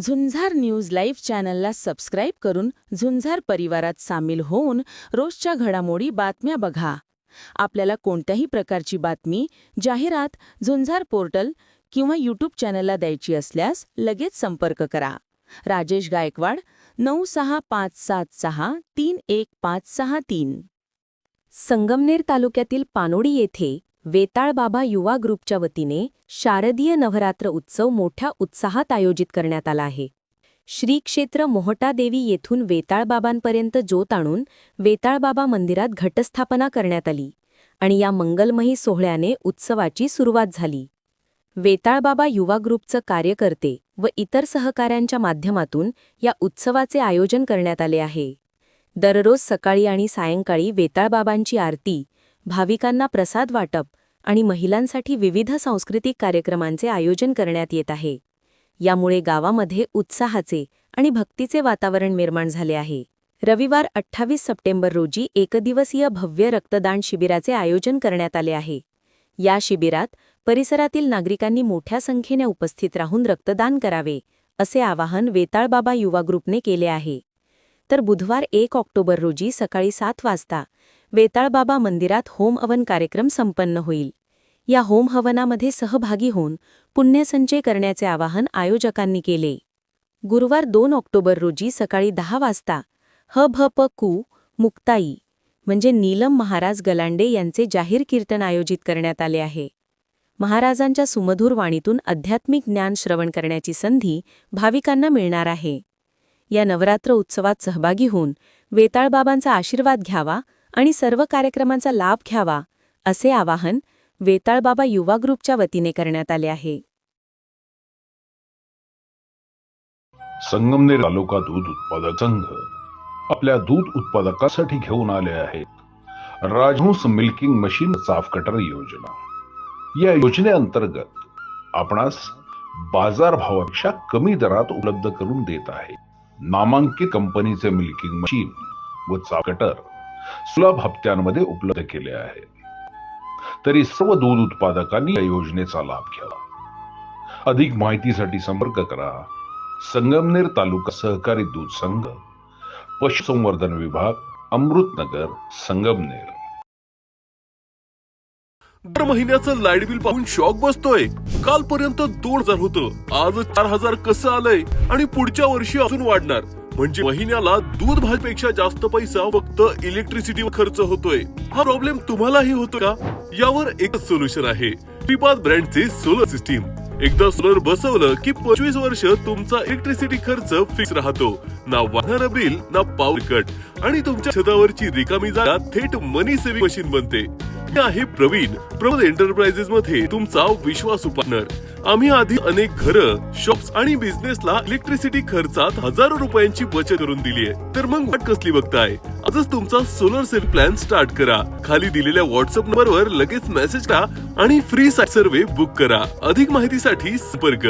Zunzar news live चॅनलला subscribe करून झुंझार परिवारात सामील होऊन रोजच्या घडामोडी बातम्या बघा. आपल्याला कोणत्याही प्रकारची बातमी जाहिरात झुंझार पोर्टल किंवा यूट्यूब चॅनलला द्यायची असल्यास लगेच संपर्क करा. राजेश गायकवाड नऊ सहा पाच सात सहा तीन एक पाच सहा तीन. संगमनेर तालुक्यातील पानोडी येथे वेताळबाबा युवा ग्रुपच्या वतीने शारदीय नवरात्र उत्सव मोठ्या उत्साहात आयोजित करण्यात आला आहे. श्री क्षेत्र मोहटादेवी येथून वेताळबाबांपर्यंत ज्योत आणून वेताळबाबा मंदिरात घटस्थापना करण्यात आली आणि या मंगलमयी सोहळ्याने उत्सवाची सुरुवात झाली. वेताळबाबा युवा ग्रुपचं कार्यकर्ते व इतर सहकाऱ्यांच्या माध्यमातून या उत्सवाचे आयोजन करण्यात आले आहे. दररोज सकाळी आणि सायंकाळी वेताळबाबांची आरती भाविकांना प्रसाद वाटप आणि महिलांसाठी विविध सांस्कृतिक कार्यक्रमांचे आयोजन करण्यात येत आहे. यामुळे गावामध्ये उत्साहाचे आणि भक्तीचे वातावरण निर्माण झाले आहे. रविवार अठ्ठावीस सप्टेंबर रोजी एकदिवसीय भव्य रक्तदान शिबिराचे आयोजन करण्यात आले आहे. या शिबिरात परिसरातील नागरिकांनी मोठ्या संख्येने उपस्थित राहून रक्तदान करावे असे आवाहन वेताळबाबा युवा ग्रुपने केले आहे. तर बुधवार एक ऑक्टोबर रोजी सकाळी सात वाजता वेताळबाबा मंदिरात होम हवन कार्यक्रम संपन्न होईल. या होम हवनामध्ये सहभागी होऊन पुण्यसंचय करण्याचे आवाहन आयोजकांनी केले. गुरुवार दोन ऑक्टोबर रोजी सकाळी दहा वाजता ह भ प कू मुक्ताई म्हणजे नीलम महाराज गलांडे यांचे जाहीर कीर्तन आयोजित करण्यात आले आहे. महाराजांच्या सुमधूर वाणीतून आध्यात्मिक ज्ञान श्रवण करण्याची संधी भाविकांना मिळणार आहे. या नवरात्र उत्सवात सहभागी होऊन वेताळबाबांचा आशीर्वाद घ्यावा आणि सर्व कार्यक्रमांचा लाभ घ्यावा असे आवाहन वेताळबाबा युवा ग्रुपच्या वतीने करण्यात आले आहे. संगमनेर तालुका दूध उत्पादक संघ आपल्या दूध उत्पादकासाठी घेऊन आले आहेत. Rajhans milking machine chaff cutter योजना. या योजनेअंतर्गत आपणास बाजारभावापेक्षा कमी दरात उपलब्ध करून देत आहे. नामांकित कंपनीचे मिल्किंग मशीन व चाफ कटर सुलभ हप्त्यांमध्ये उपलब्ध केले आहे. तरी सर्व दूध उत्पादकांनी या योजनेचा लाभ घ्यावा अधिक माहितीसाठी संपर्क करा. संगमनेर तालुका सहकारी दूध संघ पशुसंवर्धन विभाग अमृतनगर संगमनेर. दर महिन्याचं लाइट बिल पाहून शॉक बसतोय. कालपर्यंत दोन हजार होतं. आज चार हजार कसं आलंय आणि पुढच्या वर्षी अजून वाढणार. म्हणजे महिन्याला दूध भाजीपेक्षा जास्त पैसा फक्त इलेक्ट्रिसिटीवर खर्च होतोय. हा प्रॉब्लेम तुम्हालाही होतो का? यावर एकच सोल्युशन आहे. श्रीपाद ब्रँडचे सोलर सिस्टीम एकदा सोलर बसवलं की पंचवीस वर्ष तुमचा इलेक्ट्रिसिटी खर्च फिक्स राहतो. ना वाहणार बिल ना पॉवर कट आणि तुमच्या छतावरची रिकामी जागा थेट मनी सेव्हिंग मशीन बनते. मी आहे प्रवीण प्रमोद एंटरप्राइजेस मध्ये तुमचा विश्वासू पार्टनर आम्ही आधी अनेक घरं शॉप्स आणि बिझनेसला इलेक्ट्रिसिटी खर्चात हजारो रुपयांची बचत करून दिली आहे. तर मग वाट कसली बघताय? आजच तुमचा सोलर सेल प्लॅन स्टार्ट करा. खाली दिलेल्या व्हॉट्सअप नंबरवर लगेच मेसेज करा आणि फ्री सर्व्हे बुक करा. अधिक माहितीसाठी संपर्क.